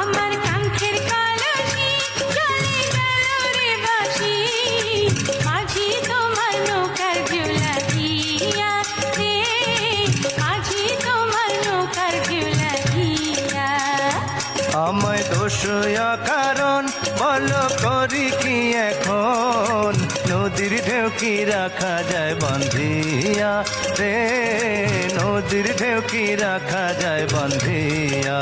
আমার কাঙ্ক্ষের কলসি চলে গেল রে বাসি। মাঝি তোমার নৌকার ঝুলা দিয়াতে মাঝি কারণ, বলো করি কি এখন? নদীর ঢেউ কি রাখা যায় বন্ধিয়া রে। নদীর ঢেউ কি রাখা যায় বন্ধিয়া।